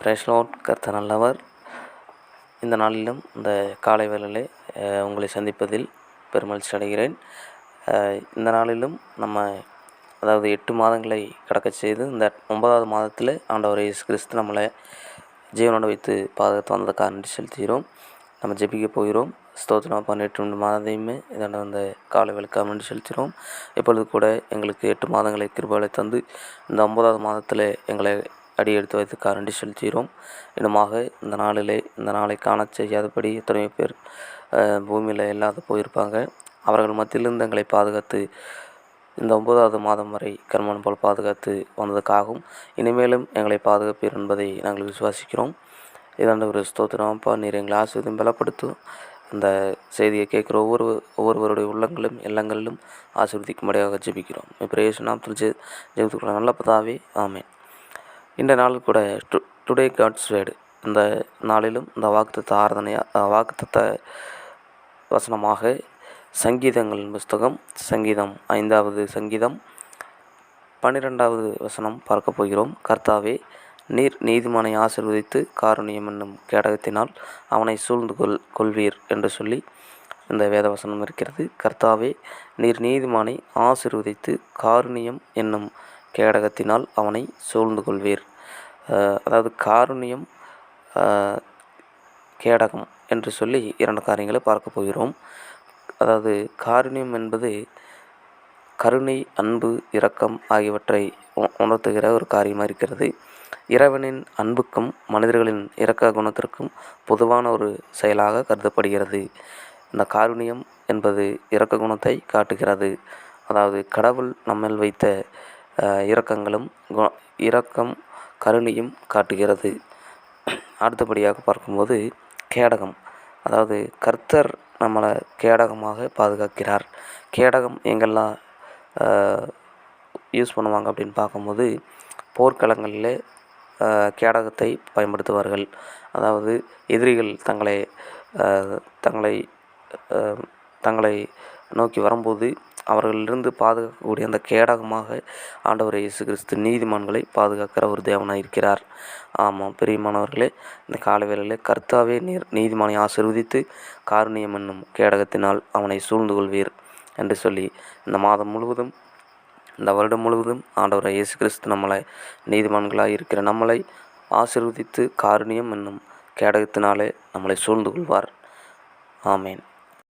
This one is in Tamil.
பிரேஸ்லோட் கர்த்த நல்லவர். இந்த நாளிலும் இந்த காலை வேளையிலே உங்களை சந்திப்பதில் பெருமகிழ்ச்சி அடைகிறேன். இந்த நாளிலும் நம்ம அதாவது எட்டு மாதங்களை கடக்க செய்து இந்த ஒன்பதாவது மாதத்தில் ஆண்டவர் இயேசு கிறிஸ்து நம்மளை ஜீவனோடு வைத்து பாதுகாத்து வந்ததுக்காக நன்றி செலுத்துகிறோம். நம்ம ஜெபிக்க போகிறோம். ஸ்தோத்திரம் பன்னெட்டு ரெண்டு மாதத்தையுமே இதாண்ட அந்த காலை வேலைக்காக நன்றி செலுத்துகிறோம். இப்பொழுது கூட எங்களுக்கு எட்டு மாதங்களை கிருபைகளை தந்து இந்த ஒன்பதாவது மாதத்தில் எங்களை அடி எடுத்து வைத்துக்காக நன்றி செலுத்துகிறோம் இன்னுமாக இந்த நாளிலே இந்த நாளை காண செய்யாதபடி எத்தனையோ பேர் பூமியில் இல்லாத போயிருப்பாங்க. அவர்கள் மத்தியிலிருந்து எங்களை பாதுகாத்து இந்த ஒன்பதாவது மாதம் வரை கர்மன் போல் பாதுகாத்து வந்ததுக்காகவும் இனிமேலும் எங்களை பாதுகாப்பீர் என்பதை நாங்கள் விசுவாசிக்கிறோம். இதாண்ட ஒரு ஸ்தோத்திரம். அப்பா நீர் எங்களை ஆசிரியம் பலப்படுத்தும் இந்த செய்தியை கேட்குற ஒவ்வொரு ஒவ்வொருவருடைய உள்ளங்களும் எல்லங்களிலும் ஆசிர்வதிக்கும்படியாக ஜெபிக்கிறோம். இப்போ ஏசு நாமத்தில் ஜெ ஜெபித்துக்கொள்ள நல்ல பதாவே ஆமேன். இந்த நாள் கூட டு டுடே காட்ஸ் வேர்டு இந்த நாளிலும் இந்த வாக்குத்த ஆராதனையாக வாக்குத்தத்த வசனமாக சங்கீதங்களின் புஸ்தகம் சங்கீதம் ஐந்தாவது சங்கீதம் பன்னிரெண்டாவது வசனம் பார்க்க போகிறோம். கர்த்தாவே நீர் நீதிமானை ஆசிர்வதித்து காரணியம் என்னும் கேடகத்தினால் அவனை சூழ்ந்து கொள் கொள்வீர் என்று சொல்லி இந்த வேத வசனம் இருக்கிறது. கர்த்தாவே நீர் நீதிமானை ஆசிர்வதித்து காருணியம் என்னும் கேடகத்தினால் அவனை சூழ்ந்து கொள்வீர். அதாவது காருண்யம் கேடகம் என்று சொல்லி இரண்டு காரியங்களை பார்க்க போகிறோம். அதாவது காருண்யம் என்பது கருணை அன்பு இரக்கம் ஆகியவற்றை உணர்த்துகிற ஒரு காரியமாக இருக்கிறது. இறைவனின் அன்புக்கும் மனிதர்களின் இரக்க குணத்திற்கும் பொதுவான ஒரு செயலாக கருதப்படுகிறது. இந்த காருண்யம் என்பது இரக்க குணத்தை காட்டுகிறது. அதாவது கடவுள் நம்மில் வைத்த இரக்கங்களும் கு- இரக்கம் கருணையும் காட்டுகிறது. அடுத்தபடியாக பார்க்கும்போது கேடகம். அதாவது கர்த்தர் நம்மளை கேடகமாக பாதுகாக்கிறார். கேடகம் எங்கெல்லாம் யூஸ் பண்ணுவாங்க அப்படின்னு பார்க்கும்போது போர்க்களங்களில் கேடகத்தை பயன்படுத்துவார்கள். அதாவது எதிரிகள் தங்களை தங்களை தங்களை நோக்கி வரும்போது அவர்களிலிருந்து பாதுகாக்கக்கூடிய அந்த கேடகமாக ஆண்டவர் இயேசு கிறிஸ்து நீதிமான்களை பாதுகாக்கிற ஒரு தேவனாக இருக்கிறார். ஆமாம் பிரியமானவர்களே இந்த கால வேளையில் கர்த்தாவே நீர் நீதிமானை ஆசிர்வதித்து காரணியம் என்னும் கேடகத்தினால் அவனை சூழ்ந்து கொள்வீர் என்று சொல்லி இந்த மாதம் முழுவதும் இந்த வருடம் முழுவதும் ஆண்டவர் இயேசு கிறிஸ்து நம்மளை நீதிமான்களாக இருக்கிற நம்மளை ஆசிர்வதித்து காரணியம் என்னும் கேடகத்தினாலே நம்மளை சூழ்ந்து கொள்வார். ஆமேன்.